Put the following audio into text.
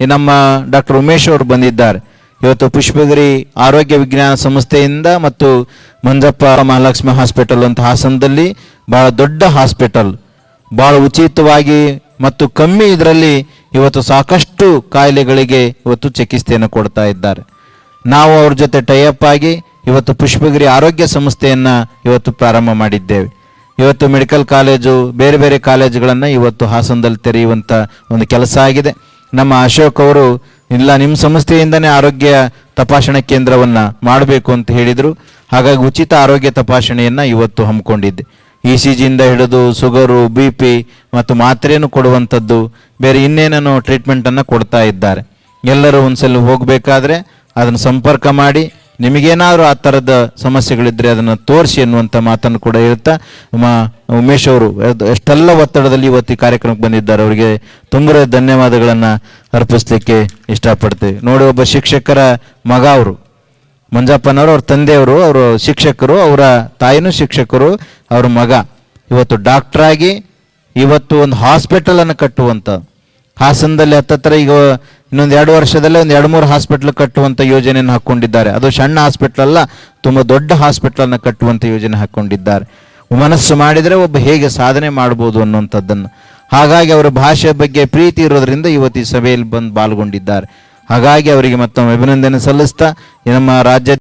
ನಮ್ಮ ಡಾಕ್ಟರ್ ಉಮೇಶ್ ಅವರು ಬಂದಿದ್ದಾರೆ. ಇವತ್ತು ಪುಷ್ಪಗಿರಿ ಆರೋಗ್ಯ ವಿಜ್ಞಾನ ಸಂಸ್ಥೆಯಿಂದ ಮತ್ತು ಮಂಜಪ್ಪ ಮಹಾಲಕ್ಷ್ಮಿ ಹಾಸ್ಪಿಟಲ್ ಅಂತ ಹಾಸನದಲ್ಲಿ ಬಹಳ ದೊಡ್ಡ ಹಾಸ್ಪಿಟಲ್. ಬಹಳ ಉಚಿತವಾಗಿ ಮತ್ತು ಕಮ್ಮಿ ಇದರಲ್ಲಿ ಇವತ್ತು ಸಾಕಷ್ಟು ಕಾಯಿಲೆಗಳಿಗೆ ಇವತ್ತು ಚಿಕಿತ್ಸೆಯನ್ನು ಕೊಡ್ತಾ ಇದ್ದಾರೆ. ನಾವು ಅವ್ರ ಜೊತೆ ಟೈಅಪ್ ಆಗಿ ಇವತ್ತು ಪುಷ್ಪಗಿರಿ ಆರೋಗ್ಯ ಸಂಸ್ಥೆಯನ್ನ ಇವತ್ತು ಪ್ರಾರಂಭ ಮಾಡಿದ್ದೇವೆ. ಇವತ್ತು ಮೆಡಿಕಲ್ ಕಾಲೇಜು, ಬೇರೆ ಬೇರೆ ಕಾಲೇಜುಗಳನ್ನು ಇವತ್ತು ಹಾಸನದಲ್ಲಿ ತೆರೆಯುವಂಥ ಒಂದು ಕೆಲಸ ಆಗಿದೆ. ನಮ್ಮ ಅಶೋಕ್ ಅವರು, ಇಲ್ಲ ನಿಮ್ಮ ಸಂಸ್ಥೆಯಿಂದನೇ ಆರೋಗ್ಯ ತಪಾಸಣಾ ಕೇಂದ್ರವನ್ನು ಮಾಡಬೇಕು ಅಂತ ಹೇಳಿದರು. ಹಾಗಾಗಿ ಉಚಿತ ಆರೋಗ್ಯ ತಪಾಸಣೆಯನ್ನು ಇವತ್ತು ಹಮ್ಮಿಕೊಂಡಿದ್ದೆ. ಇ ಸಿ ಜಿಯಿಂದ ಹಿಡಿದು ಸುಗರು, ಬಿ ಪಿ ಮತ್ತು ಮಾತ್ರೆಯನ್ನು ಕೊಡುವಂಥದ್ದು ಬೇರೆ ಇನ್ನೇನೇನೋ ಟ್ರೀಟ್ಮೆಂಟನ್ನು ಕೊಡ್ತಾ ಇದ್ದಾರೆ. ಎಲ್ಲರೂ ಒಂದ್ಸಲ ಹೋಗಬೇಕಾದ್ರೆ ಅದನ್ನು ಸಂಪರ್ಕ ಮಾಡಿ ನಿಮಗೇನಾದರೂ ಆ ಥರದ ಸಮಸ್ಯೆಗಳಿದ್ದರೆ ಅದನ್ನು ತೋರಿಸಿ ಅನ್ನುವಂಥ ಮಾತನ್ನು ಕೂಡ ಹೇಳ್ತಾ ನಮ್ಮ ಉಮೇಶ್ ಅವರು ಎಷ್ಟೆಲ್ಲ ಒತ್ತಡದಲ್ಲಿ ಇವತ್ತು ಈ ಕಾರ್ಯಕ್ರಮಕ್ಕೆ ಬಂದಿದ್ದಾರೆ, ಅವರಿಗೆ ತುಂಬರ ಧನ್ಯವಾದಗಳನ್ನು ಅರ್ಪಿಸ್ಲಿಕ್ಕೆ ಇಷ್ಟಪಡ್ತೇವೆ. ನೋಡಿ, ಒಬ್ಬ ಶಿಕ್ಷಕರ ಮಗ ಅವರು, ಮಂಜಪ್ಪನವರು, ಅವ್ರ ತಂದೆಯವರು, ಅವರು ಶಿಕ್ಷಕರು, ಅವರ ತಾಯಿನೂ ಶಿಕ್ಷಕರು, ಅವ್ರ ಮಗ. ಇವತ್ತು ಡಾಕ್ಟ್ರಾಗಿ ಇವತ್ತು ಒಂದು ಹಾಸ್ಪಿಟಲನ್ನು ಕಟ್ಟುವಂಥ ಹಾಸನದಲ್ಲಿ ಹತ್ತತ್ರ ಈಗ ಇನ್ನೊಂದು ಎರಡು ವರ್ಷದಲ್ಲೇ ಒಂದು ಎರಡು ಮೂರು ಹಾಸ್ಪಿಟಲ್ ಕಟ್ಟುವಂತ ಯೋಜನೆಯನ್ನು ಹಾಕೊಂಡಿದ್ದಾರೆ. ಅದು ಸಣ್ಣ ಹಾಸ್ಪಿಟಲ್ ಅಲ್ಲ, ತುಂಬಾ ದೊಡ್ಡ ಹಾಸ್ಪಿಟಲ್ ಅನ್ನು ಕಟ್ಟುವಂತ ಯೋಜನೆ ಹಾಕೊಂಡಿದ್ದಾರೆ. ಮನಸ್ಸು ಮಾಡಿದರೆ ಒಬ್ಬ ಹೇಗೆ ಸಾಧನೆ ಮಾಡ್ಬೋದು ಅನ್ನುವಂಥದ್ದನ್ನು. ಹಾಗಾಗಿ ಅವರ ಭಾಷೆ ಬಗ್ಗೆ ಪ್ರೀತಿ ಇರೋದ್ರಿಂದ ಇವತ್ತು ಈ ಸಭೆಯಲ್ಲಿ ಬಂದು ಪಾಲ್ಗೊಂಡಿದ್ದಾರೆ. ಹಾಗಾಗಿ ಅವರಿಗೆ ಮತ್ತೊಮ್ಮೆ ಅಭಿನಂದನೆ ಸಲ್ಲಿಸ್ತಾ ನಮ್ಮ ರಾಜ್ಯ